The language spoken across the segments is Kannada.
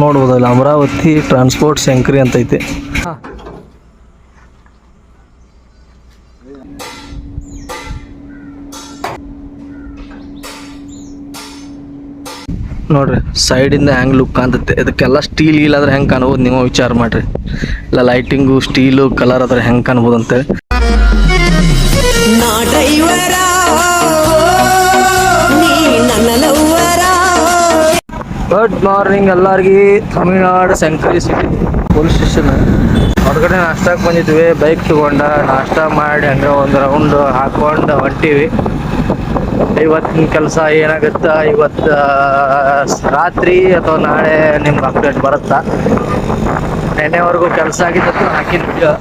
ನೋಡ್ಬೋದಲ್ಲ, ಅಮರಾವತಿ ಟ್ರಾನ್ಸ್ಪೋರ್ಟ್ ಸೆಂಕ್ರಿ ಅಂತ ಐತೆ ನೋಡ್ರಿ, ಸೈಡಿಂದ ಹೆಂಗೆ ಲುಕ್ ಕಾಣ್ತೈತೆ. ಇದಕ್ಕೆಲ್ಲ ಸ್ಟೀಲ್ ಗೀಲ್ ಹೆಂಗೆ ಕಾಣ್ಬೋದು ನೀವು ವಿಚಾರ ಮಾಡ್ರಿ. ಇಲ್ಲ ಲೈಟಿಂಗು ಸ್ಟೀಲು ಕಲರ್ ಆದ್ರೆ ಹೆಂಗೆ ಕಾಣ್ಬೋದು ಅಂತೇಳಿ ಗುಡ್ ಮಾರ್ನಿಂಗ್ ಎಲ್ಲರಿಗೆ. Tamil Nadu central city police station ಹೊರಗಡೆ ನಾಷ್ಟಾಕ್ಕೆ ಬಂದಿದ್ವಿ. ಬೈಕ್ ತಗೊಂಡ ನಾಷ್ಟ ಮಾಡಿ ಹಂಗೆ ಒಂದು ರೌಂಡ್ ಹಾಕೊಂಡು ಹೊಂಟೀವಿ. ಇವತ್ತಿನ ಕೆಲಸ ಏನಾಗುತ್ತಾ? ಇವತ್ತು ರಾತ್ರಿ ಅಥವಾ ನಾಳೆ ನಿಮ್ಗೆ ಅಪ್ಡೇಟ್ ಬರುತ್ತಾ? ನೆನ್ನೆವರೆಗೂ ಕೆಲಸ ಆಗಿದ್ದು ಹಾಕಿನ ವಿಡಿಯೋ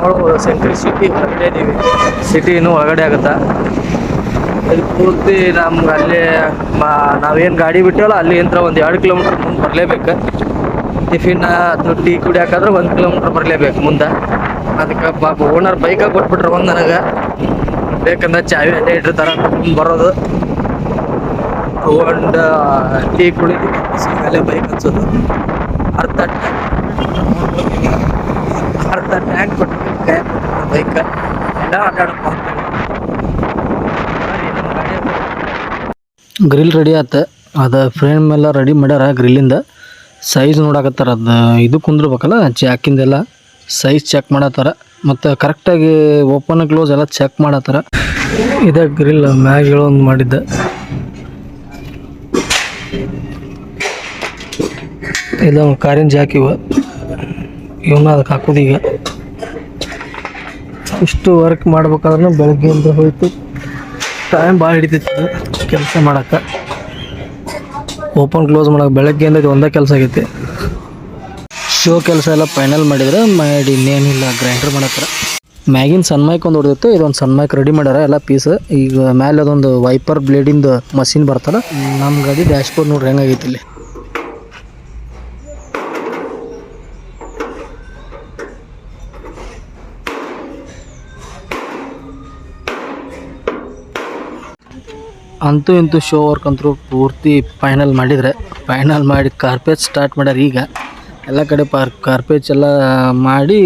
ನೋಡ್ಬೋದು ಸೆಂಟ್ರಲ್ ಸಿಟಿ ಹೊರಗಡೆ ನೀವು ಸಿಟಿನೂ ಹೊರಗಡೆ ಒಳಗಡೆ ಆಗುತ್ತಾ? ಇಲ್ಲಿ ಪೂರ್ತಿ ನಮ್ಗೆ ಅಲ್ಲಿ ನಾವೇನ್ ಗಾಡಿ ಬಿಟ್ಟೇವಲ್ಲ, ಅಲ್ಲಿ ಒಂದು ಎರಡು ಕಿಲೋಮೀಟ್ರ್ ಮುಂದೆ ಬರಲೇಬೇಕು. ಟಿಫಿನ್ ಅಥವಾ ಟೀ ಕುಡಿಯಾಕಾದ್ರೆ ಒಂದು ಕಿಲೋಮೀಟ್ರ್ ಬರಲೇಬೇಕು ಮುಂದೆ. ಅದಕ್ಕೆ ಪಾಪ ಓನರ್ ಬೈಕಾಗ ಕೊಟ್ಬಿಟ್ರೆ ಒಂದು ನನಗೆ. ಬೇಕಂದ್ರೆ ಚಾವಿ ಅಲ್ಲೇ ಇಟ್ಟಿರ್ತಾರೆ ಬರೋದು. ತಗೊಂಡು, ಟೀ ಕುಡಿ ಮೇಲೆ ಬೈಕ್ ಹಚ್ಚೋದು. ಅರ್ಧ ಅರ್ಧ ಟ್ಯಾಂಕ್ ಕೊಟ್ಟು ಬೈಕ್ ಎಲ್ಲ ಅಡ್ಡಾಡಕ್ಕೆ ಗ್ರಿಲ್ ರೆಡಿ ಆತ. ಅದು ಫ್ರೇಮ್ ಎಲ್ಲ ರೆಡಿ ಮಾಡ್ಯಾರ ಗ್ರಿಲ್ಲಿಂದ ಸೈಜ್ ನೋಡಾಕತ್ತಾರ. ಅದು ಇದು ಕುಂದಿರ್ಬೇಕಲ್ಲ ಜಾಕಿಂದೆಲ್ಲ ಸೈಜ್ ಚೆಕ್ ಮಾಡತ್ತಾರ. ಮತ್ತು ಕರೆಕ್ಟಾಗಿ ಓಪನ್ ಕ್ಲೋಸ್ ಎಲ್ಲ ಚೆಕ್ ಮಾಡತ್ತಾರ. ಇದೇ ಗ್ರಿಲ್ ಮ್ಯಾಗ ಹೇಳೋದು ಮಾಡಿದ್ದೆ. ಇದು ಕಾರಿನ ಜಾಕ್ ಇವ. ಇವನ್ನ ಅದಕ್ಕೆ ಹಾಕೋದು ಈಗ. ಇಷ್ಟು ವರ್ಕ್ ಮಾಡ್ಬೇಕಾದ್ರೂ ಬೆಳಗ್ಗೆಯಿಂದ ಹೋಯ್ತು. ಟೈಮ್ ಭಾಳ ಹಿಡಿತೈತಿ. ಕೆಲಸ ಮಾಡಕ್ಕೆ. ಓಪನ್ ಕ್ಲೋಸ್ ಮಾಡಕ್ಕೆ ಬೆಳಗ್ಗೆಯಿಂದ ಇದು ಒಂದೇ ಕೆಲಸ ಆಗೈತಿ. ಶೋ ಕೆಲಸ ಎಲ್ಲ ಫೈನಲ್ ಮಾಡಿದ್ರೆ ಮಾಡಿ ಇನ್ನೇನಿಲ್ಲ ಗ್ರೈಂಡರ್ ಮಾಡತ್ತಾರ. ಮ್ಯಾಗಿನ ಸನ್ಮೈಕ್ ಒಂದು ಹೊಡೆದಿತ್ತು, ಇದೊಂದು ಸನ್ಮೈಕ್ ರೆಡಿ ಮಾಡ್ಯಾರ ಎಲ್ಲ ಪೀಸ್ ಈಗ ಮೇಲೆ ಅದೊಂದು ವೈಪರ್ ಬ್ಲೇಡಿಂದ ಮಷಿನ್ ಬರ್ತಲ್ಲ ನಮ್ಮ ಗಾಡಿ ಡ್ಯಾಶ್ಬೋರ್ಡ್ ನೋಡ್ರಿ ಹೆಂಗಾಗೈತಿ ಇಲ್ಲಿ. ಅಂತೂ ಇಂತೂ ಶೋ ವರ್ಕ್ ಅಂತೂ ಪೂರ್ತಿ ಫೈನಲ್ ಮಾಡಿದರೆ ಫೈನಲ್ ಮಾಡಿ ಕಾರ್ಪೇಜ್ ಸ್ಟಾರ್ಟ್ ಮಾಡ್ಯಾರ ಈಗ. ಎಲ್ಲ ಕಡೆ ಪಾರ್ ಕಾರ್ಪೇಜ್ ಎಲ್ಲ ಮಾಡಿ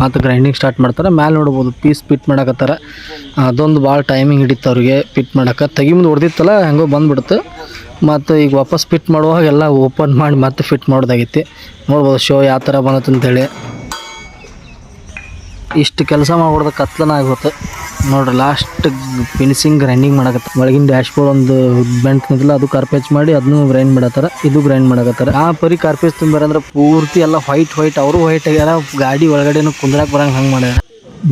ಮತ್ತು ಗ್ರೈಂಡಿಂಗ್ ಸ್ಟಾರ್ಟ್ ಮಾಡ್ತಾರೆ. ಮ್ಯಾಲೆ ನೋಡ್ಬೋದು ಪೀಸ್ ಪಿಟ್ ಮಾಡಕತ್ತಾರ. ಅದೊಂದು ಭಾಳ ಟೈಮಿಂಗ್ ಹಿಡಿತು ಅವ್ರಿಗೆ ಪಿಟ್ ಮಾಡಕ್ಕೆ ತೆಗಿ ಮುಂದೆ ಹೊಡೆದಿತ್ತಲ್ಲ, ಹೆಂಗೋ ಬಂದುಬಿಡ್ತು. ಮತ್ತು ಈಗ ವಾಪಸ್ ಫಿಟ್ ಮಾಡುವಾಗ ಎಲ್ಲ ಓಪನ್ ಮಾಡಿ ಮತ್ತೆ ಫಿಟ್ ಮಾಡೋದಾಗೈತಿ. ನೋಡ್ಬೋದು ಶೋ ಯಾವ ಥರ ಬಂದತ್ತು ಅಂತೇಳಿ ಇಷ್ಟು ಕೆಲಸ ಮಾಡ್ಬಿಡ್ದ ಕತ್ಲನ ಆಗೋತು. ನೋಡ್ರಿ ಲಾಸ್ಟ್ ಫಿನಿಶಿಂಗ್ ಗ್ರೈಂಡಿಂಗ್ ಮಾಡಕತ್ತ. ಒಳಗಿನ ಡ್ಯಾಶ್ಬೋರ್ಡ್ ಒಂದು ಬೆಂಟ್ ನಿಂತಿಲ್ಲ, ಅದು ಕಾರ್ಪೇಜ್ ಮಾಡಿ ಅದನ್ನು ಗ್ರೈಂಡ್ ಮಾಡತ್ತಾರ, ಇದು ಗ್ರೈಂಡ್ ಮಾಡಕತ್ತಾರ. ಆ ಪರಿ ಕಾರ್ಪೇಜ್ ತುಂಬ್ಯಾರ ಅಂದ್ರೆ ಪೂರ್ತಿ ಎಲ್ಲ ವೈಟ್ ವೈಟ್ ಅವರು ವೈಟ್ ಆಗ್ಯಾರ ಗಾಡಿ ಒಳಗಡೆನು ಕುಂದ್ರಾಕ್ ಬರಂಗೆ ಹಂಗೆ ಮಾಡ್ಯಾರ.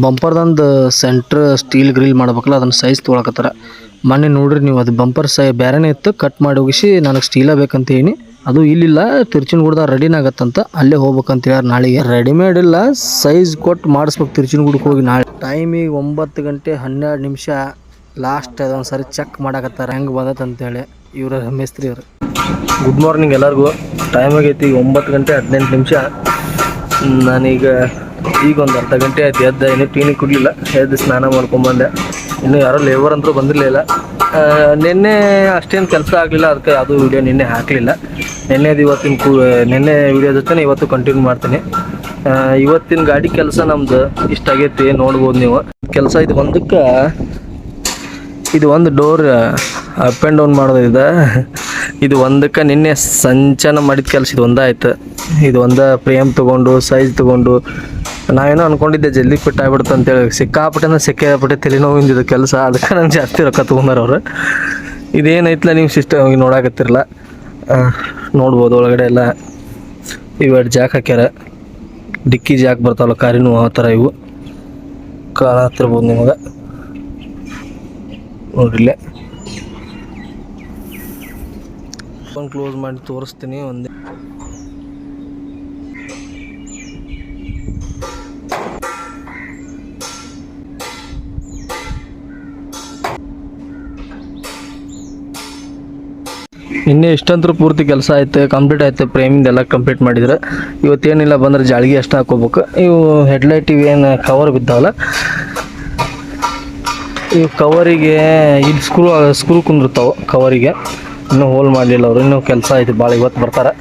ಬಂಪರ್ದೊಂದು ಸೆಂಟ್ರ್ ಸ್ಟೀಲ್ ಗ್ರಿಲ್ ಮಾಡ್ಬೇಕಲ್ಲ, ಅದನ್ನ ಸೈಜ್ ತೊಗೊಳಕತ್ತಾರ. ಮೊನ್ನೆ ನೋಡ್ರಿ ನೀವು ಅದು ಬಂಪರ್ ಸೈ ಬೇರೆನೇ ಇತ್ತು ಕಟ್ ಮಾಡಿ ಹೋಗಿಸಿ ನನಗೆ ಸ್ಟೀಲ ಬೇಕಂತ ಹೇಳಿ ಅದು ಇಲ್ಲಿಲ್ಲ ತಿರ್ಚಿನಗೂಡ್ದಾಗ ರೆಡಿನ ಆಗತ್ತಂತ ಅಲ್ಲೇ ಹೋಗ್ಬೇಕಂತ ನಾಳೆಗೆ. ರೆಡಿಮೇಡ್ ಇಲ್ಲ ಸೈಜ್ ಕೊಟ್ಟು ಮಾಡಿಸ್ಬೇಕು ತಿರ್ಚಿನಗುಡಕ್ಕೆ ಹೋಗಿ ನಾಳೆ. ಟೈಮಿಗೆ ಒಂಬತ್ತು ಗಂಟೆ ಹನ್ನೆರಡು ನಿಮಿಷ ಲಾಸ್ಟ್ ಅದೊಂದು ಸರಿ ಚೆಕ್ ಮಾಡಕತ್ತಾರ, ಹೆಂಗೆ ಬಂದತ್ತಂತೇಳಿ ಇವ್ರ ಮೇಸ್ತ್ರಿ ಅವರು. ಗುಡ್ ಮಾರ್ನಿಂಗ್ ಎಲ್ಲರಿಗೂ. ಟೈಮ್ ಆಗೈತಿ ಈಗ ಒಂಬತ್ತು ಗಂಟೆ ಹದಿನೆಂಟು ನಿಮಿಷ. ನಾನೀಗ ಈಗ ಒಂದು ಅರ್ಧ ಗಂಟೆ ಆಯ್ತು ಎದ್ದ, ಇನ್ನೂ ಟೀನಿ ಕುಡಲಿಲ್ಲ. ಎದ್ದು ಸ್ನಾನ ಮಾಡ್ಕೊಂಬಂದೆ ಇನ್ನು ಯಾರೋ ಲೇಬರ್ ಅಂತೂ ಬಂದಿರಲಿಲ್ಲ ನಿನ್ನೆ ಅಷ್ಟೇನು ಕೆಲಸ ಆಗಲಿಲ್ಲ, ಅದಕ್ಕೆ ಅದು ವಿಡಿಯೋ ನಿನ್ನೆ ಹಾಕಲಿಲ್ಲ. ನಿನ್ನೆದು ಇವತ್ತಿನ ಕೂ ನಿನ್ನೆ ವಿಡಿಯೋ ಜೊತೆ ಇವತ್ತು ಕಂಟಿನ್ಯೂ ಮಾಡ್ತೀನಿ. ಇವತ್ತಿನ ಗಾಡಿ ಕೆಲಸ ನಮ್ದು ಇಷ್ಟಾಗೈತಿ ನೋಡ್ಬೋದು ನೀವು. ಕೆಲಸ ಇದು ಒಂದಕ್ಕೆ, ಇದು ಒಂದು ಡೋರ್ ಅಪ್ ಆ್ಯಂಡ್ ಡೌನ್ ಮಾಡೋದು ಇದೆ ಒಂದಕ್ಕೆ ನಿನ್ನೆ ಸಂಚನ ಮಾಡಿದ ಕೆಲಸ ಇದು ಒಂದಾಯ್ತು. ಇದು ಒಂದ ಪ್ರೇಮ್ ತಗೊಂಡು ಸೈಜ್ ತೊಗೊಂಡು. ನಾವೇನೋ ಅನ್ಕೊಂಡಿದ್ದೆ ಜಲ್ದಿ ಫಿಟ್ ಆಗ್ಬಿಡುತ್ತೆ ಅಂತೇಳಿ. ಸಿಕ್ಕಾಪಟ್ಟೆ ಸಿಕ್ಕಾಪಟ್ಟೆ ತಲೆನೋವಿಂದ ಇದು ಕೆಲಸ. ಅದಕ್ಕೆ ನಂಗೆ ಜಾಸ್ತಿ ರೊಕ್ಕ ತೊಗೊಂಡಾರ ಅವರು. ಇದೇನೈತಲ್ಲ ನೀವು ಸಿಸ್ಟಮ್ ನೋಡಾಕತ್ತಿರಲ್ಲ? ನೋಡ್ಬೋದು ಒಳಗಡೆ ಎಲ್ಲ. ಇವೆರಡು ಜಾಕ್ ಹಾಕ್ಯಾರ. ಡಿಕ್ಕಿ ಜಾಕ್ ಬರ್ತಾವಲ್ಲ ಕಾರಿನೂ ಆ ಥರ ಇವು. ಕಾಣತ್ತಿರ್ಬೋದು ನಿಮಗೆ. ನೋಡ್ರಿಲ್ಲೇ ಒಂದು ಕ್ಲೋಸ್ ಮಾಡಿ ತೋರಿಸ್ತೀನಿ ಒಂದೇ. ಇನ್ನೆ ಇಷ್ಟಂತರೂ ಪೂರ್ತಿ ಕೆಲಸ ಆಯ್ತು ಕಂಪ್ಲೀಟ್ ಆಯ್ತು ಫ್ರೇಮಿಂದ ಎಲ್ಲ ಕಂಪ್ಲೀಟ್ ಮಾಡಿದ್ರೆ. ಇವತ್ತೇನಿಲ್ಲ ಬಂದ್ರೆ ಜಾಳಿಗೆ ಅಷ್ಟು ಹಾಕೋಬೇಕು ಇವು ಹೆಡ್ಲೈಟ್ ಇವೇನು ಕವರ್ ಬಿದ್ದಾವಲ್ಲ? ಈ ಕವರಿಗೆ ಇದು ಸ್ಕ್ರೂ ಸ್ಕ್ರೂ ಕುಂದಿರ್ತಾವೆ ಕವರಿಗೆ ಇನ್ನೂ ಹೋಲ್ ಮಾಡಲಿಲ್ಲ ಅವರು. ಇನ್ನೂ ಕೆಲಸ ಆಯ್ತು. ಭಾಳ ಇವತ್ತು ಬರ್ತಾರೆ.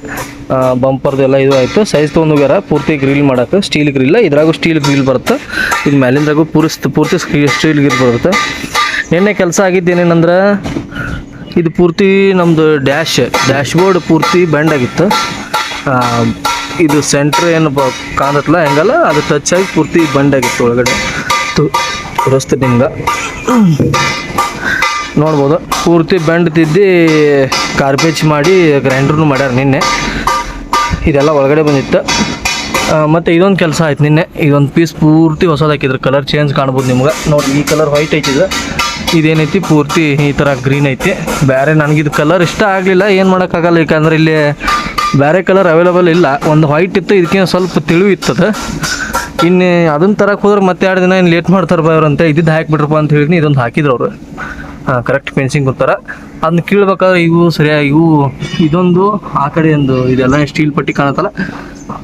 ಬಂಪರ್ದು ಎಲ್ಲ ಇದು ಆಯಿತು. ಸೈಜ್ ತೊಗೊಂಡೋಗ್ಯಾರ. ಪೂರ್ತಿ ಗ್ರಿಲ್ ಮಾಡೋಕೆ. ಸ್ಟೀಲ್ ಗ್ರಿಲ್ಲ ಇದ್ರಾಗೂ ಸ್ಟೀಲ್ ಗ್ರಿಲ್ ಬರುತ್ತೆ. ಇದು ಮೇಲಿಂದಾಗೂ ಪೂರ್ತಿ ಪೂರ್ತಿ ಸ್ಟೀಲ್ ಗ್ರಿಲ್ ಬರುತ್ತೆ. ನಿನ್ನೆ ಕೆಲಸ ಆಗಿದ್ದೇನೇನಂದ್ರೆ ಇದು ಪೂರ್ತಿ ನಮ್ಮದು ಡ್ಯಾಶ್ ಡ್ಯಾಶ್ ಬೋರ್ಡ್ ಪೂರ್ತಿ ಬ್ಯಾಂಡ್ ಆಗಿತ್ತು. ಇದು ಸೆಂಟ್ರ್ ಏನು ಬ ಕಾಣತ್ತಲ್ಲ ಹೆಂಗಲ್ಲ, ಅದು ಟಚ್ ಆಗಿ ಪೂರ್ತಿ ಬಂಡ್ ಆಗಿತ್ತು ಒಳಗಡೆ. ರಸ್ತೆ ನಿಮ್ಗೆ. ನೋಡ್ಬೋದು. ಪೂರ್ತಿ ಬೆಂಡ್ ತಿದ್ದಿ ಕಾರ್ಪೇಜ್ ಮಾಡಿ ಗ್ರೈಂಡ್ರೂ ಮಾಡ್ಯಾರ ನಿನ್ನೆ. ಇದೆಲ್ಲ ಒಳಗಡೆ ಬಂದಿತ್ತು. ಮತ್ತು ಇದೊಂದು ಕೆಲಸ ಆಯ್ತು ನಿನ್ನೆ. ಇದೊಂದು ಪೀಸ್ ಪೂರ್ತಿ ಹೊಸದು ಕಲರ್ ಚೇಂಜ್ ಕಾಣ್ಬೋದು ನಿಮ್ಗೆ. ನೋಡಿ ಈ ಕಲರ್ ವೈಟ್ ಐತಿದೆ ಇದೇನೈತಿ? ಪೂರ್ತಿ ಈ ಥರ ಗ್ರೀನ್ ಐತಿ. ಬೇರೆ ನನಗಿದು ಕಲರ್ ಇಷ್ಟ ಆಗಲಿಲ್ಲ. ಏನು ಮಾಡೋಕ್ಕಾಗಲ್ಲ ಯಾಕಂದ್ರೆ ಇಲ್ಲಿ ಬೇರೆ ಕಲರ್ ಅವೈಲೇಬಲ್ ಇಲ್ಲ. ಒಂದು ವೈಟ್ ಇತ್ತು ಇದಕ್ಕಿಂತ ಸ್ವಲ್ಪ ತಿಳಿವು ಇತ್ತದ. ಇನ್ನು ಅದನ್ನ ತರಕ್ಕೆ ಹೋದ್ರೆ ಮತ್ತೆ ಎರಡು ದಿನ ಇನ್ನು ಲೇಟ್ ಮಾಡ್ತಾರೆ ಬಾ ಅಂತ ಇದ್ದಿದ್ದು ಹಾಕಿಬಿಟ್ರಪ್ಪ ಅಂತ ಹೇಳಿದ್ನಿ. ಇದೊಂದು ಹಾಕಿದ್ರು ಅವರು. ಕರೆಕ್ಟ್ ಫೆನ್ಸಿಂಗ್ ಕೊಡ್ತಾರೆ. ಅದನ್ನ ಕೀಳ್ಬೇಕಾದ್ರೆ ಇವು ಸರಿಯಾಗಿ, ಇವು ಇದೊಂದು, ಆ ಕಡೆ ಒಂದು, ಇದೆಲ್ಲ ಸ್ಟೀಲ್ ಪಟ್ಟಿ ಕಾಣತ್ತಲ್ಲ.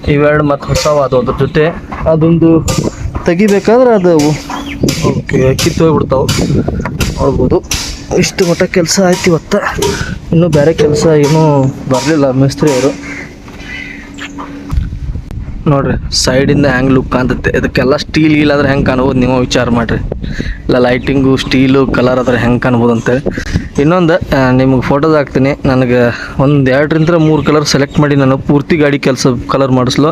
ಇವೆರಡು ಮತ್ತು ಹೊಸವು ಅದು ಜೊತೆ. ಅದೊಂದು ತೆಗಿಬೇಕಾದ್ರೆ ಅದು ಓಕೆ, ಕಿತ್ತು ಹೋಗ್ಬಿಡ್ತಾವೆ. ನೋಡ್ಬೋದು. ಇಷ್ಟು ಮಟ್ಟ ಕೆಲಸ ಆಯ್ತು ಇವತ್ತು. ಇನ್ನೂ ಬೇರೆ ಕೆಲಸ ಏನೂ ಬರಲಿಲ್ಲ ಮಿಸ್ತ್ರಿ ಅವರು ನೋಡ್ರಿ, ಸೈಡಿಂದ ಹೆಂಗೆ ಲುಕ್ ಕಾಣ್ತೈತೆ. ಇದಕ್ಕೆಲ್ಲ ಸ್ಟೀಲ್ ಗೀಲ್ ಆದ್ರೆ ಹೆಂಗೆ ಕಾಣ್ಬೋದು ನೀವು ವಿಚಾರ ಮಾಡಿರಿ. ಇಲ್ಲ ಲೈಟಿಂಗು ಸ್ಟೀಲು ಕಲರ್ ಆದ್ರೆ ಹೆಂಗೆ ಕಾಣ್ಬೋದು ಅಂತೇಳಿ ಇನ್ನೊಂದು ನಿಮಗೆ ಫೋಟೋದ ಹಾಕ್ತೀನಿ. ನನಗೆ ಒಂದು ಎರಡರಿಂದ ಮೂರು ಕಲರ್ ಸೆಲೆಕ್ಟ್ ಮಾಡಿ ನಾನು ಪೂರ್ತಿ ಗಾಡಿ ಕೆಲಸ ಕಲರ್ ಮಾಡಿಸ್ಲೋ.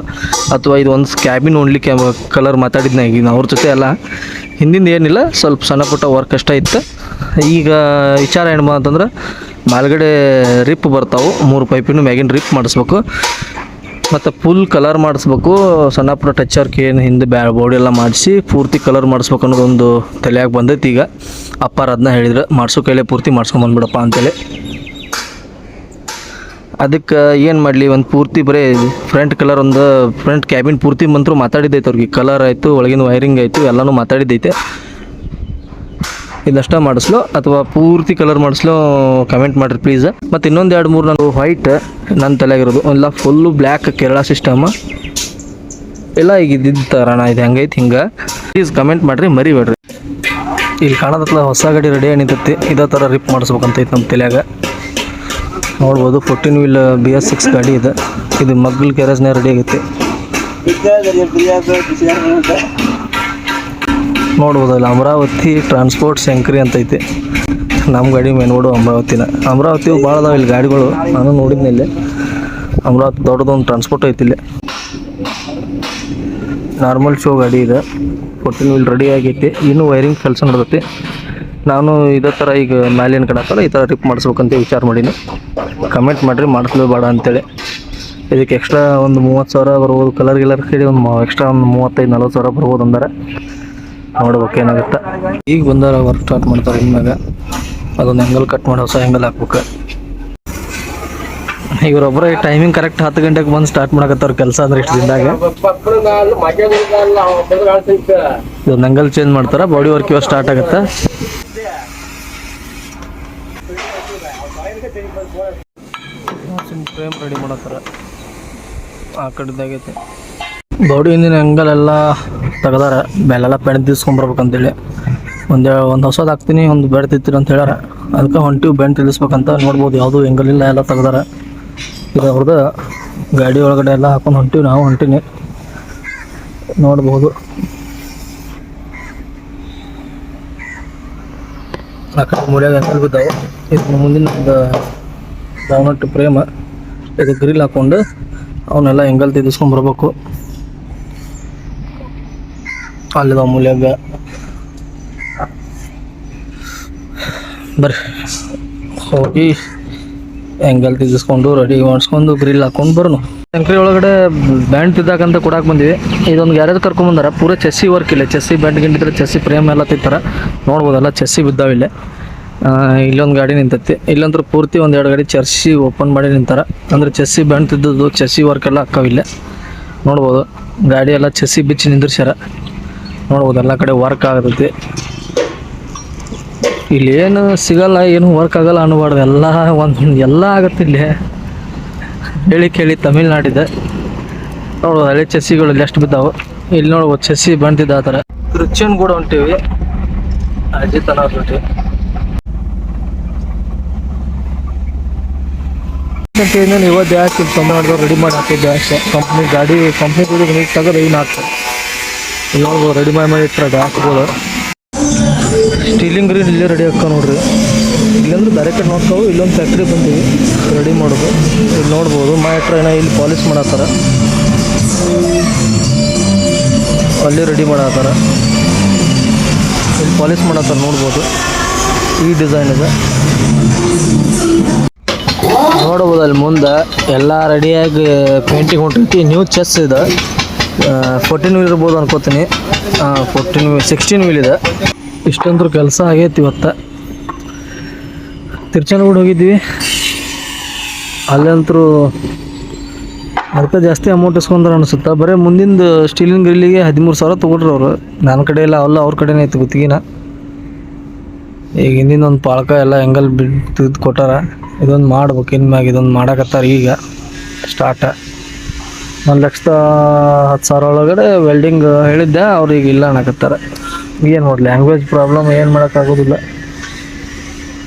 ಅಥವಾ ಇದು ಒಂದು ಕ್ಯಾಬಿನ್ ಕ್ಯಾ ಕಲರ್ ಮಾತಾಡಿದ್ನ ಈಗ ಅವ್ರ ಜೊತೆ ಎಲ್ಲ ಹಿಂದಿಂದ ಏನಿಲ್ಲ, ಸ್ವಲ್ಪ ಸಣ್ಣ ಪುಟ್ಟ ವರ್ಕ್ ಅಷ್ಟೇ ಇತ್ತು. ಈಗ ವಿಚಾರ ಏನು ಅಂತಂದ್ರೆ ಮೇಲ್ಗಡೆ ರಿಪ್ ಬರ್ತಾವೆ. ಮೂರು ಪೈಪಿನೂ ಮ್ಯಾಗಿನ ರಿಪ್ ಮಾಡಿಸ್ಬೇಕು. ಮತ್ತು ಫುಲ್ ಕಲರ್ ಮಾಡಿಸ್ಬೇಕು. ಸಣ್ಣ ಪುಟ್ಟ ಟಚ್ ವರ್ಕ್ ಏನು ಹಿಂದೆ ಬ್ಯಾ ಬಾಡಿ ಎಲ್ಲ ಮಾಡಿಸಿ ಪೂರ್ತಿ ಕಲರ್ ಮಾಡಿಸ್ಬೇಕು ಅನ್ನೋದೊಂದು ತಲೆಯಾಗಿ ಬಂದೈತಿ ಈಗ. ಅಪ್ಪಾರ ಅದನ್ನ ಹೇಳಿದ್ರು, ಮಾಡ್ಸೋ ಕೈಲೇ ಪೂರ್ತಿ ಮಾಡ್ಸ್ಕೊಂಬಂದ್ಬಿಡಪ್ಪ ಅಂತೇಳಿ. ಅದಕ್ಕೆ ಏನು ಮಾಡಲಿ, ಒಂದು ಪೂರ್ತಿ ಬರೀ ಫ್ರಂಟ್ ಕಲರ್ ಒಂದು ಫ್ರಂಟ್ ಕ್ಯಾಬಿನ್ ಪೂರ್ತಿ ಮಂತ್ರ ಮಾತಾಡಿದ್ದೈತೆ ಅವ್ರಿಗೆ. ಕಲರ್ ಆಯಿತು, ಒಳಗಿನ ವೈರಿಂಗ್ ಆಯಿತು, ಎಲ್ಲನೂ ಮಾತಾಡಿದ್ದೈತೆ. ಇದಷ್ಟ ಮಾಡಿಸ್ಲು ಅಥವಾ ಪೂರ್ತಿ ಕಲರ್ ಮಾಡಿಸ್ಲು ಕಮೆಂಟ್ ಮಾಡಿರಿ ಪ್ಲೀಸ್ ಮತ್ತು ಇನ್ನೊಂದು ಎರಡು ಮೂರು ನಾನು ವೈಟ್ ನನ್ನ ತಲೆಗಿರೋದು ಎಲ್ಲ ಫುಲ್ಲು ಬ್ಲ್ಯಾಕ್ ಕೇರಳ ಸಿಸ್ಟಮ್ ಎಲ್ಲ ಈಗ ಇದ್ದಿದ್ದ ತರಣ ಇದು ಹೆಂಗೈತೆ ಹಿಂಗೆ. ಪ್ಲೀಸ್ ಕಮೆಂಟ್ ಮಾಡಿರಿ, ಮರಿಬೇಡ್ರಿ. ಇಲ್ಲಿ ಕಾಣೋದತ್ಲ ಹೊಸ ಗಾಡಿ ರೆಡಿ ಅನಿತೈತಿ ಇದೇ ಥರ ರಿಪ್ ಮಾಡಿಸ್ಬೇಕಂತೈತಿ ನಮ್ಮ ತಲೆಯಾಗ. ನೋಡ್ಬೋದು fourteen wheel B S six ಗಾಡಿ ಇದೆ. ಇದು ಮಗ್ಗಲ್ ಕ್ಯಾರೇಜ್ನೇ ರೆಡಿ ಆಗೈತಿ. ನೋಡ್ಬೋದಲ್ಲ, ಅಮರಾವತಿ ಟ್ರಾನ್ಸ್ಪೋರ್ಟ್ ಸೆಂಕ್ರಿ ಅಂತ ಐತಿ ನಮ್ಮ ಗಾಡಿ ಮೇನ್ ರೋಡು ಅಮರಾವತಿನ. ಅಮರಾವತಿ ಭಾಳ ಅದಾವ ಇಲ್ಲಿ ಗಾಡಿಗಳು. ನಾನು ನೋಡಿದ್ನಿ ಇಲ್ಲಿ. ಅಮರಾವತಿ ದೊಡ್ಡದೊಂದು ಟ್ರಾನ್ಸ್ಪೋರ್ಟ್ ಐತಿ ಇಲ್ಲಿ. ನಾರ್ಮಲ್ ಶೋ ಗಾಡಿ ಇದೆ. ಫೋರ್ಟೀನ್ ವೀಲ್ ರೆಡಿ ಆಗೈತಿ. ಇನ್ನೂ ವೈರಿಂಗ್ ಕೆಲಸ ನಡೆದೈತಿ. ನಾನು ಇದೇ ಥರ ಈಗ ಮ್ಯಾಲಿನ ಕಡೆ ಈ ಥರ ರಿಪ್ ಮಾಡಿಸ್ಬೇಕಂತ ವಿಚಾರ ಮಾಡೀನಿ. ಕಮೆಂಟ್ ಮಾಡಿರಿ ಮಾಡಿಸ್ಲೇಬೇಡ ಅಂತೇಳಿ. ಇದಕ್ಕೆ ಎಕ್ಸ್ಟ್ರಾ ಒಂದು ಮೂವತ್ತು ಸಾವಿರ ಬರ್ಬೋದು. ಕಲರ್ ಗಿಲರ್ ಕೇಳಿ ಒಂದು ಎಕ್ಸ್ಟ್ರಾ ಒಂದು ಮೂವತ್ತೈದು ನಲ್ವತ್ತು ಸಾವಿರ ಬರ್ಬೋದು ಅಂದಾರೆ. ನೋಡ್ಬೇಕು ಏನಾಗುತ್ತೆ. ಈಗ ಬಂದಾರ ವರ್ಕ್ ಸ್ಟಾರ್ಟ್ ಮಾಡ್ತಾರೆ ಇನ್ಮ್ಯಾಗ. ಅದೊಂದು ಹೆಂಗಲ್ ಕಟ್ ಮಾಡಿ ಹೊಸ ಹೆಂಗಲ್ ಹಾಕ್ಬೇಕು. ಇವರೊಬ್ಬರೇ ಟೈಮಿಂಗ್ ಕರೆಕ್ಟ್ ಹತ್ತು ಗಂಟೆಗೆ ಬಂದು ಸ್ಟಾರ್ಟ್ ಮಾಡಕತ್ತವ್ರ ಕೆಲಸ ಅಂದ್ರೆ ಇಷ್ಟು ದಿನದಾಗ. ಹೆಂಗಲ್ ಚೇಂಜ್ ಮಾಡ್ತಾರ ಬಾಡಿ ವರ್ಕ್ ಇವಾಗ ಸ್ಟಾರ್ಟ್ ಆಗುತ್ತೆ. ಫ್ರೇಮ್ ರೆಡಿ ಮಾಡತ್ತಾರ ಆ ಕಡೆದಾಗೈತೆ. ಬಾಡಿ ಹಿಂದಿನ ಹೆಂಗಲ್ ಎಲ್ಲ ತೆಗ್ದಾರ ಮೇಲೆಲ್ಲ ಬೆಣ್ಣೆ ತಿಳ್ಸ್ಕೊಂಬರ್ಬೇಕಂತೇಳಿ ಒಂದು ಒಂದು ಹೊಸದು ಹಾಕ್ತೀನಿ, ಒಂದು ಬೆಡ್ ತಿತ್ತೀರಿ ಅಂತ ಹೇಳ್ಯಾರ. ಅದಕ್ಕೆ ಹೊಂಟಿವಿ ಬೆಂಡ್ ತಿಳಿಸ್ಬೇಕಂತ ನೋಡ್ಬೋದು, ಯಾವುದು ಹೆಂಗಲಿಲ್ಲ ಎಲ್ಲ ತೆಗ್ದಾರ. ಇದು ಅವ್ರದ್ದು ಗಾಡಿ ಒಳಗಡೆ ಎಲ್ಲ ಹಾಕೊಂಡು ಹೊಂಟಿವಿ, ನಾವು ಹೊಂಟೀನಿ. ನೋಡ್ಬೋದು. ಆ ಬಿದ್ದಾವೆ. ಇದು ಮುಂದಿನ ಒಂದು ಪ್ರೇಮ. ಇದು ಗ್ರಿಲ್ ಹಾಕೊಂಡು ಅವನ್ನೆಲ್ಲ ಹೆಂಗಲ್ ತಿದ್ದಿಸ್ಕೊಂಡ್ ಬರ್ಬೇಕು. ಅಲ್ಲಿದ ಅಮೂಲ್ಯಾಗ ಬರ್ರಿ. ಹೋಗಿ ಹೆಂಗಲ್ ತಿದ್ದಿಸ್ಕೊಂಡು ರೆಡಿ ಮಾಡಿಸ್ಕೊಂಡು ಗ್ರಿಲ್ ಹಾಕೊಂಡು ಬರೋನು ಶಂಕರಿ ಒಳಗಡೆ ಬ್ಯಾಂಡ್ ತಿದ್ದಾಕಂತ ಕೊಡಕ್ ಬಂದಿವಿ. ಇದೊಂದು ಗ್ಯಾರೇಜ್ ಕರ್ಕೊಂಡ್ ಬಂದಾರ. ಪೂರ ಚೆಸ್ಸಿ ವರ್ಕ್ ಇಲ್ಲ. ಚೆಸ್ಸಿ ಬ್ಯಾಂಡ್ ಗಿಂಡಿದ್ರೆ ಚೆಸ್ಸಿ ಫ್ರೇಮ್ ಎಲ್ಲ ತಿಂತಾರ. ನೋಡ್ಬೋದಲ್ಲ ಚೆಸ್ಸಿ ಬಿದ್ದಾವ ಇಲ್ಲೇ. ಇಲ್ಲೊಂದು ಗಾಡಿ ನಿಂತೈತಿ. ಇಲ್ಲಂದ್ರೆ ಪೂರ್ತಿ ಒಂದು ಎರಡು ಗಾಡಿ ಚರ್ಸಿ ಓಪನ್ ಮಾಡಿ ನಿಂತಾರ. ಅಂದ್ರೆ ಚೆಸ್ಸಿ ಬ್ಯಾಂಡ್ ತಿದ್ದದ್ದು ಚೆಸ್ಸಿ ವರ್ಕ್ ಎಲ್ಲ ಅಕ್ಕಾವ ಇಲ್ಲೇ. ನೋಡ್ಬೋದು. ಗಾಡಿ ಎಲ್ಲ ಚೆಸ್ಸಿ ಬಿಚ್ಚಿ ನಿಂದ್ರಿಸ್ಯಾರ. ನೋಡ್ಬೋದು, ಎಲ್ಲ ಕಡೆ ವರ್ಕ್ ಆಗತೈತಿ. ಇಲ್ಲಿ ಏನು ಸಿಗಲ್ಲ, ಏನು ವರ್ಕ್ ಆಗಲ್ಲ ಅನ್ನಬಾರ್ದು. ಎಲ್ಲ ಒಂದು ಎಲ್ಲ ಆಗುತ್ತೆ ಇಲ್ಲಿ. ಹೇಳಿ ಕೇಳಿ, ತಮಿಳ್ನಾಡಿದೆ. ನೋಡ್ಬೋದು, ಹಳೆ ಚಸ್ಸಿಗಳು ಇಲ್ಲಿ ಎಷ್ಟು ಬಿದ್ದಾವೆ. ಇಲ್ಲಿ ನೋಡ್ಬೋದು, ಚಸ್ಸಿ ಬಂದಿದ್ದ ಆ ಥರ. ಕ್ರಿಶ್ಚಿಯನ್ ಕೂಡ ಹೊಂಟಿವಿ ಅಜಿತ್ ಅನ್ನೋ ಹೊಂಟಿವಿ ಅಂತ ಏನು ಇವತ್ತು ಡ್ಯಾಶ್ ಮಾಡಿದವ್ರು ರೆಡಿ ಮಾಡಿ ಹಾಕಿದ್ದೆ ಅಷ್ಟೇ ಕಂಪ್ನಿ ಗಾಡಿ ಕಂಪ್ನಿ ಕೂಡ ತೆಗೆದು ಏನು ಹಾಕ್ತಾರೆ. ಇವಾಗ ರೆಡಿ ಮಾಡಿ ಮಾಡಿ ಇಟ್ಟರೆ ಡ್ಯಾಶ್ಗಳು ಸ್ಟೀಲಿಂಗ್ ಗ್ರೀನ್ ಇಲ್ಲೇ ರೆಡಿ ಹಾಕೋ ನೋಡ್ರಿ. ಇಲ್ಲಂದ್ರೆ ಬೇರೆ ಕಡೆ ನೋಡ್ತಾವೆ, ಇಲ್ಲೊಂದು ಫ್ಯಾಕ್ಟ್ರಿ ಬಂದೀವಿ ರೆಡಿ ಮಾಡೋದು. ಇಲ್ಲಿ ನೋಡ್ಬೋದು ಏನೋ ಇಲ್ಲಿ ಪಾಲಿಶ್ ಮಾಡತ್ತಾರ. ಅಲ್ಲಿ ರೆಡಿ ಮಾಡತ್ತಾರ. ಇಲ್ಲಿ ಪಾಲಿಶ್ ಮಾಡತ್ತಾರ ನೋಡ್ಬೋದು. ಈ ಡಿಸೈನ್ ಇದೆ. ನೋಡ್ಬೋದು ಅಲ್ಲಿ ಮುಂದೆ ಎಲ್ಲ ರೆಡಿಯಾಗಿ ಪೇಂಟಿಂಗ್ ಹೊಂಟೈತಿ ನ್ಯೂ ಚೆಸ್ ಇದೆ. ಫೋರ್ಟೀನ್ ವೀಲ್ ಇರ್ಬೋದು ಅನ್ಕೋತೀನಿ. ಫೋರ್ಟೀನ್ ಸಿಕ್ಸ್ಟೀನ್ ವೀಲ್ ಇದೆ. ಇಷ್ಟೊಂದ್ರ ಕೆಲಸ ಆಗೈತಿ ಇವತ್ತು. ತಿರ್ಚನಗೂಡು ಹೋಗಿದ್ವಿ ಅಲ್ಲಂತರೂ ಅದಕ್ಕೆ ಜಾಸ್ತಿ ಅಮೌಂಟ್ ಇಸ್ಕೊಂಡ್ರೆ ಅನಿಸುತ್ತೆ? ಬರೀ ಮುಂದಿಂದು ಸ್ಟೀಲಿನ ಗ್ರಿಲ್ಲಿಗೆ ಹದಿಮೂರು ಸಾವಿರ ತೊಗೊಂಡ್ರು ಅವರು. ನನ್ನ ಕಡೆ ಇಲ್ಲ, ಅಲ್ಲ ಅವ್ರ ಕಡೆನೇ ಇತ್ತು ಗುತ್ತಿಗೆನ. ಈಗ ಹಿಂದಿನ ಒಂದು ಪಾಳಕ ಎಲ್ಲ ಹೆಂಗಲ್ಲಿ ಬಿದ್ದು ಕೊಟ್ಟಾರ. ಇದೊಂದು ಮಾಡ್ಬೇಕು, ಇನ್ಮ್ಯಾಗ ಇದೊಂದು ಮಾಡಕತ್ತಾರ ಈಗ. ಸ್ಟಾರ್ಟ ಒಂದು ಲಕ್ಷದ ಹತ್ತು ಸಾವಿರ ಒಳಗಡೆ ವೆಲ್ಡಿಂಗ್ ಹೇಳಿದ್ದೆ, ಅವ್ರಿಗೆ ಇಲ್ಲ ಅನ್ನಕತ್ತಾರೆ. ಏನು ನೋಡಿ ಲ್ಯಾಂಗ್ವೇಜ್ ಪ್ರಾಬ್ಲಮ್ ಏನು ಮಾಡೋಕ್ಕಾಗೋದಿಲ್ಲ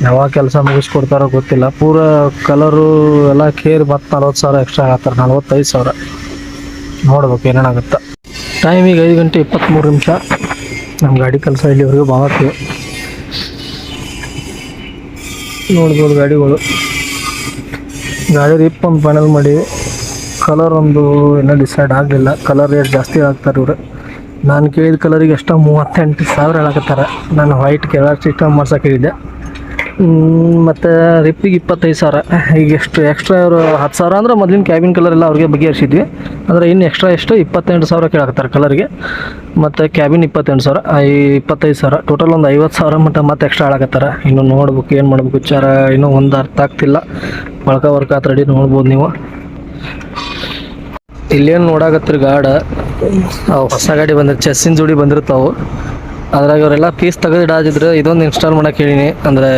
ಯಾವಾಗ ಕೆಲಸ ಮುಗಿಸ್ಕೊಡ್ತಾರೋ ಗೊತ್ತಿಲ್ಲ. ಪೂರ ಕಲರು ಎಲ್ಲ ಕೇರ್ ಮತ್ತು ನಲ್ವತ್ತು ಸಾವಿರ ಎಕ್ಸ್ಟ್ರಾ ಆಗತ್ತಾರೆ ನಲ್ವತ್ತೈದು ಸಾವಿರ. ನೋಡ್ಬೇಕು ಏನೇನಾಗುತ್ತೆ ಟೈಮ್ ಈಗ ಐದು ಗಂಟೆ ಇಪ್ಪತ್ತ್ಮೂರು ನಿಮಿಷ. ನಮ್ಮ ಗಾಡಿ ಕೆಲಸ ಇಲ್ಲಿವರೆಗೂ ಬಾಳತ್ತೀವಿ ನೋಡ್ಬೋದು ಗಾಡಿಗಳು. ಗಾಡಿ ರಿಪ್ ಒಂದು ಫೈನಲ್ ಮಾಡಿ ಕಲರ್ ಒಂದು ಇನ್ನೂ ಡಿಸೈಡ್ ಆಗಲಿಲ್ಲ. ಕಲರ್ ರೇಟ್ ಜಾಸ್ತಿ ಆಗ್ತಾರೆ ಇವರು. ನಾನು ಕೇಳಿದ ಕಲರಿಗೆ ಎಷ್ಟೋ ಮೂವತ್ತೆಂಟು ಸಾವಿರ ಹೇಳಕತ್ತಾರೆ. ನಾನು ವೈಟ್ ಕಲರ್ ಸಿಸ್ಟಮ್ ಮಾಡ್ಸಕ್ಕೆ ಹೇಳಿದ್ದೆ. ಮತ್ತು ರಿಪ್ಪಿಗೆ ಇಪ್ಪತ್ತೈದು ಸಾವಿರ. ಈಗ ಎಷ್ಟು ಎಕ್ಸ್ಟ್ರಾ ಅವರು ಹತ್ತು ಸಾವಿರ ಅಂದ್ರೆ ಮೊದಲಿನ ಕ್ಯಾಬಿನ್ ಕಲರ್ ಎಲ್ಲ ಅವ್ರಿಗೆ ಬಗೆಹರಿಸಿದ್ವಿ. ಅಂದರೆ ಇನ್ನು ಎಕ್ಸ್ಟ್ರಾ ಎಷ್ಟು? ಇಪ್ಪತ್ತೆಂಟು ಸಾವಿರ ಕೇಳಾಕತ್ತಾರೆ ಕಲರ್ಗೆ ಮತ್ತು ಕ್ಯಾಬಿನ್ ಇಪ್ಪತ್ತೆಂಟು ಸಾವಿರ. ಐ ಇಪ್ಪತ್ತೈದು ಸಾವಿರ. ಟೋಟಲ್ ಒಂದು ಐವತ್ತು ಸಾವಿರ ಮಟ್ಟ ಮತ್ತೆ ಎಕ್ಸ್ಟ್ರಾ ಹಾಳಾಗತ್ತಾರೆ ಇನ್ನು ನೋಡ್ಬೇಕು, ಏನು ಮಾಡ್ಬೇಕು, ವಿಚಾರ ಇನ್ನೂ ಒಂದು ಅರ್ಥ ಆಗ್ತಿಲ್ಲ. ಬಳಕ ವರ್ಕ್ ಆತ ರೆಡಿ ನೋಡ್ಬೋದು ನೀವು. ಇಲ್ಲೇನು ನೋಡಾಕತ್ರಿ ಗಾಡ. ಹೊಸ ಗಾಡಿ ಬಂದ್ರೆ ಚೆಸ್ಸಿನ ಜೋಡಿ ಬಂದಿರ್ತಾವು. ಅದ್ರಾಗ ಅವರೆಲ್ಲ ಪೀಸ್ ತೆಗೆದು ಇಡಾದಿದ್ರು ಇದೊಂದು ಇನ್ಸ್ಟಾಲ್ ಮಾಡಕ್ಕೆ ಹೇಳೀನಿ. ಅಂದರೆ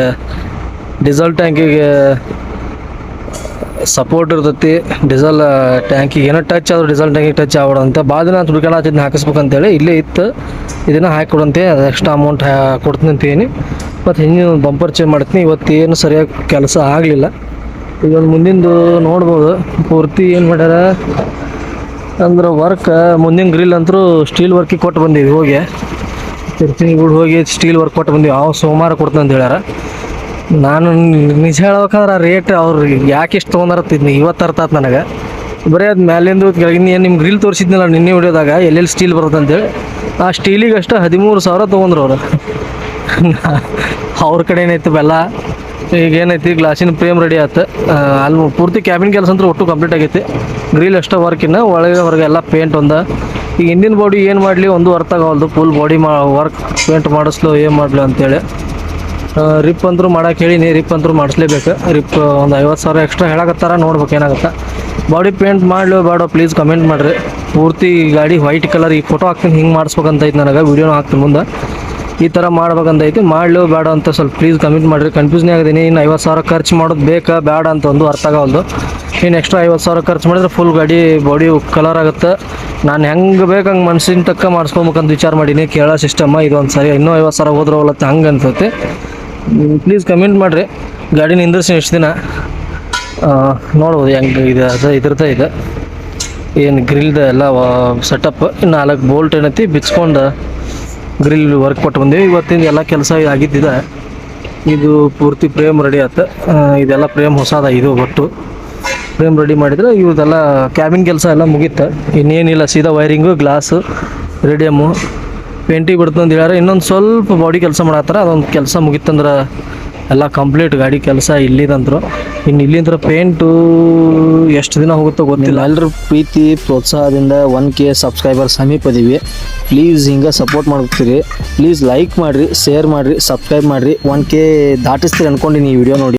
ಡೀಸೆಲ್ ಟ್ಯಾಂಕಿಗೆ ಸಪೋರ್ಟ್ ಇರ್ತೈತಿ. ಡೀಸೆಲ್ ಟ್ಯಾಂಕಿಗೆ ಏನೋ ಟಚ್ ಆದ್ರೂ ಡೀಸೆಲ್ ಟ್ಯಾಂಕಿಗೆ ಟಚ್ ಆಗ್ಬಿಡಂತೆ ಭಾಳ ದಿನ ಹುಡುಕಣ ಇದನ್ನ ಹಾಕಿಸ್ಬೇಕಂತೇಳಿ ಇಲ್ಲೇ ಇತ್ತು. ಇದನ್ನು ಹಾಕಿಕೊಡಂತೆ ಅದು ಎಕ್ಸ್ಟ್ರಾ ಅಮೌಂಟ್ ಕೊಡ್ತೀನಿ ಅಂತೀನಿ ಮತ್ತು ಹಿಂದಿನ ಬಂಪರ್ ಚೇಂಜ್ ಮಾಡ್ತೀನಿ. ಇವತ್ತು ಏನು ಸರಿಯಾಗಿ ಕೆಲಸ ಆಗಲಿಲ್ಲ. ಇದೊಂದು ಮುಂದಿಂದು ನೋಡ್ಬೋದು. ಪೂರ್ತಿ ಏನು ಮಾಡ್ಯಾರ? ಅಂದ್ರೆ ವರ್ಕ್ ಮುಂದಿನ ಗ್ರಿಲ್ ಅಂತರೂ ಸ್ಟೀಲ್ ವರ್ಕಿಗೆ ಕೊಟ್ಟು ಬಂದೀವಿ ಹೋಗಿ. ತಿರ್ಚಿನಿಗೂಡು ಹೋಗಿ ಸ್ಟೀಲ್ ವರ್ಕ್ ಕೊಟ್ಟು ಬಂದೀವಿ. ಅವ್ ಸೋಮವಾರ ಕೊಡ್ತ ಅಂತ ಹೇಳ್ಯಾರ. ನಾನು ನಿಜ ಹೇಳ್ಬೇಕಂದ್ರೆ ರೇಟ್ ಅವ್ರು ಯಾಕೆ ಇಷ್ಟು ತೊಗೊಂಡಾರತ್ತಿದ್ನಿ ಇವತ್ತು ಅರ್ಥ ಆಯ್ತು ನನಗೆ. ಬರೀ ಅದು ಮ್ಯಾಲಿಂದ ಕೆಳಗಿನ ಏನು ನಿಮ್ಮ ಗ್ರಿಲ್ ತೋರಿಸಿದ್ನಲ್ಲ ನಿನ್ನೆ ವಿಡಿಯೋದಾಗ, ಎಲ್ಲೆಲ್ಲಿ ಸ್ಟೀಲ್ ಬರುತ್ತೆ ಅಂತೇಳಿ. ಆ ಸ್ಟೀಲಿಗೆ ಅಷ್ಟು ಹದಿಮೂರು ಸಾವಿರ ತೊಗೊಂಡ್ರು ಅವರು. ಅವ್ರ ಕಡೆ ಏನಾಯ್ತು ಬೆಲ್ಲ. ಈಗ ಏನೈತಿ ಗ್ಲಾಸಿನ ಫ್ರೇಮ್ ರೆಡಿ ಆಯ್ತು ಅಲ್ಲಿ ಪೂರ್ತಿ ಕ್ಯಾಬಿನ್ ಕೆಲಸ ಅಂತೂ ಒಟ್ಟು ಕಂಪ್ಲೀಟ್ ಆಗೈತಿ. ಗ್ರಿಲ್ ಅಷ್ಟೇ ವರ್ಕಿನ ಒಳಗೆ ಹೊರಗೆ ಎಲ್ಲ ಪೇಂಟ್ ಒಂದ. ಈಗ ಹಿಂದಿನ ಬಾಡಿ ಏನು ಮಾಡಲಿ, ಒಂದು ಅರ್ಥ ಆಗವಲ್ದು ಫುಲ್ ಬಾಡಿ ಮಾ ವರ್ಕ್ ಪೇಂಟ್ ಮಾಡಿಸ್ಲು, ಏನು ಮಾಡಲಿ ಅಂತೇಳಿ. ರಿಪ್ ಅಂತೂ ಮಾಡಕ್ಕೆ ಹೇಳಿನಿ ರಿಪ್ ಅಂದರೂ ಮಾಡಿಸ್ಲೇಬೇಕು. ರಿಪ್ ಒಂದು ಐವತ್ತು ಸಾವಿರ ಎಕ್ಸ್ಟ್ರಾ ಹೇಳಕತ್ತಾರ, ನೋಡ್ಬೇಕು ಏನಾಗುತ್ತೆ. ಬಾಡಿ ಪೇಂಟ್ ಮಾಡಲು ಬೇಡ ಪ್ಲೀಸ್ ಕಮೆಂಟ್ ಮಾಡಿರಿ. ಪೂರ್ತಿ ಗಾಡಿ ವೈಟ್ ಕಲರ್ ಈ ಫೋಟೋ ಹಾಕ್ತೀನಿ, ಹಿಂಗೆ ಮಾಡಿಸ್ಬೇಕಂತ ಐತೆ ನನಗೆ ವೀಡಿಯೋನ ಹಾಕ್ತೀನಿ ಮುಂದೆ. ಈ ಥರ ಮಾಡ್ಬೇಕಂತ ಐತಿ ಮಾಡಲು ಬೇಡ ಅಂತ ಸ್ವಲ್ಪ ಪ್ಲೀಸ್ ಕಮಿಟ್ ಮಾಡಿರಿ. ಕನ್ಫ್ಯೂಸ್ನೇ ಆಗಿದ್ದೀನಿ ಇನ್ನು ಐವತ್ತು ಸಾವಿರ ಖರ್ಚು ಮಾಡೋದು ಬೇಕಾ ಬೇಡ ಅಂತ ಒಂದು ಅರ್ಥ ಆಗೋದು ಇನ್ನು ಎಕ್ಸ್ಟ್ರಾ ಐವತ್ತು ಸಾವಿರ ಖರ್ಚು ಮಾಡಿದ್ರೆ ಫುಲ್ ಗಾಡಿ ಬಾಡಿ ಕಲರ್ ಆಗುತ್ತೆ. ನಾನು ಹೆಂಗೆ ಬೇಕು ಹಂಗೆ ಮನ್ಸಿನ ತಕ್ಕ ಮಾಡಿಸ್ಕೊಬೇಕಂತ ವಿಚಾರ ಮಾಡೀನಿ. ಕೇಳೋ ಸಿಸ್ಟಮ್ಮ ಇದು ಒಂದು ಸರಿ. ಇನ್ನೂ ಐವತ್ತು ಸಾವಿರ ಹೋದ್ರೆ ಹೋಗುತ್ತೆ ಹಂಗೆ ಅನ್ಸುತ್ತೆ. ಪ್ಲೀಸ್ ಕಮೆಂಟ್ ಮಾಡಿರಿ. ಗಾಡಿ ನಿಂದಿರ್ಸಿ ಎಷ್ಟು ದಿನ. ನೋಡ್ಬೋದು ಹೆಂಗೆ ಇದು. ಅದು ಇದ್ರದ್ದು ಇದೆ. ಏನು ಗ್ರಿಲ್ದ ಎಲ್ಲ ಸೆಟಪ್ ನಾಲ್ಕು ಬೋಲ್ಟ್ ಏನೈತಿ, ಬಿಚ್ಕೊಂಡು ಗ್ರಿಲ್ ವರ್ಕ್ ಕೊಟ್ಟು ಬಂದೀವಿ. ಇವತ್ತಿಂದ ಎಲ್ಲ ಕೆಲಸ ಆಗಿದ್ದಿದೆ. ಇದು ಪೂರ್ತಿ ಫ್ರೇಮ್ ರೆಡಿ ಆಯ್ತು ಇದೆಲ್ಲ ಫ್ರೇಮ್ ಹೊಸದ ಇದು ಒಟ್ಟು. ಫ್ರೇಮ್ ರೆಡಿ ಮಾಡಿದ್ರೆ ಇವ್ರದೆಲ್ಲ ಕ್ಯಾಬಿನ್ ಕೆಲಸ ಎಲ್ಲ ಮುಗೀತು. ಇನ್ನೇನಿಲ್ಲ, ಸೀದಾ ವೈರಿಂಗು ಗ್ಲಾಸು ರೇಡಿಯಮ್ಮು ಪೇಂಟಿಗೆ ಬಿಡ್ತು ಅಂತ ಹೇಳ್ಯಾರ. ಇನ್ನೊಂದು ಸ್ವಲ್ಪ ಬಾಡಿ ಕೆಲಸ ಮಾಡತ್ತಾರ. ಅದೊಂದು ಕೆಲಸ ಮುಗೀತಂದ್ರೆ ಎಲ್ಲ ಕಂಪ್ಲೀಟ್ ಗಾಡಿ ಕೆಲಸ ಇಲ್ಲಿದಂದ್ರು. ಇನ್ನು ಇಲ್ಲಿಂದ್ರ ಪೇಂಟು ಎಷ್ಟು ದಿನ ಹೋಗುತ್ತೋ ಗೊತ್ತಿಲ್ಲ. ಎಲ್ಲರ ಪ್ರೀತಿ, ಪ್ರೋತ್ಸಾಹದಿಂದ ಒನ್ ಕೆ ಸಬ್ಸ್ಕ್ರೈಬರ್ ಸಮೀಪದೀವಿ. ಪ್ಲೀಸ್ ಹಿಂಗೆ ಸಪೋರ್ಟ್ ಮಾಡ್ತೀರಿ ಪ್ಲೀಸ್ ಲೈಕ್ ಮಾಡಿರಿ ಶೇರ್ ಮಾಡಿರಿ ಸಬ್ಸ್ಕ್ರೈಬ್ ಮಾಡಿರಿ. ಒನ್ ಕೆ ದಾಟಿಸ್ತೀರಿ ಅನ್ಕೊಂಡಿನಿ ಈ ವಿಡಿಯೋ ನೋಡಿ.